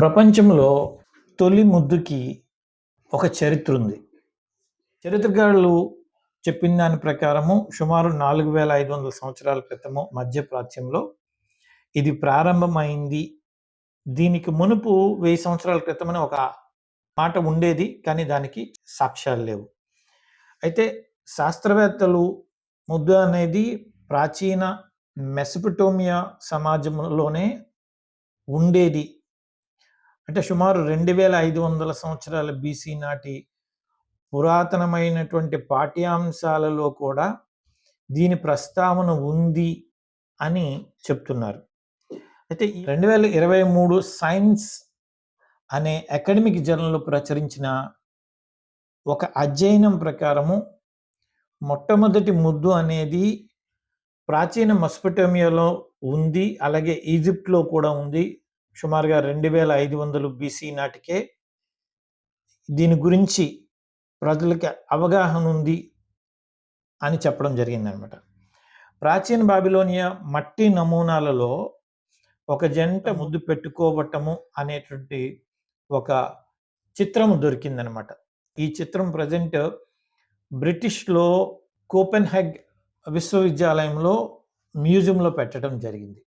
ప్రపంచంలో తొలి ముద్దుకి ఒక చరిత్ర ఉంది. చరిత్రకారులు చెప్పిన దాని ప్రకారము సుమారు నాలుగు వేల ఐదు వందల సంవత్సరాల క్రితము మధ్యప్రాచ్యంలో ఇది ప్రారంభమైంది. దీనికి మునుపు వెయ్యి సంవత్సరాల క్రితమని ఒక మాట ఉండేది కానీ దానికి సాక్ష్యాలు లేవు. అయితే శాస్త్రవేత్తలు ముద్దు అనేది ప్రాచీన మెసపటోమియా సమాజంలోనే ఉండేది. అంటే సుమారు రెండు వేల ఐదు వందల సంవత్సరాల బీసీ నాటి పురాతనమైనటువంటి పాఠ్యాంశాలలో కూడా దీని ప్రస్తావన ఉంది అని చెప్తున్నారు. అయితే రెండు వేల ఇరవై మూడు సైన్స్ అనే అకాడమిక్ జర్నల్లో ప్రచురించిన ఒక అధ్యయనం ప్రకారము మొట్టమొదటి ముద్దు అనేది ప్రాచీన మస్పటోమియాలో ఉంది అలాగే ఈజిప్ట్లో కూడా ఉంది. సుమారుగా రెండు వేల ఐదు వందలు బీసీ నాటికే దీని గురించి ప్రజలకి అవగాహన ఉంది అని చెప్పడం జరిగిందనమాట. ప్రాచీన బాబిలోనియా మట్టి నమూనాలలో ఒక జంట ముద్దు పెట్టుకోవటము అనేటువంటి ఒక చిత్రము దొరికిందనమాట. ఈ చిత్రం ప్రజెంట్ బ్రిటిష్లో కోపెన్హెగ్ విశ్వవిద్యాలయంలో మ్యూజియంలో పెట్టడం జరిగింది.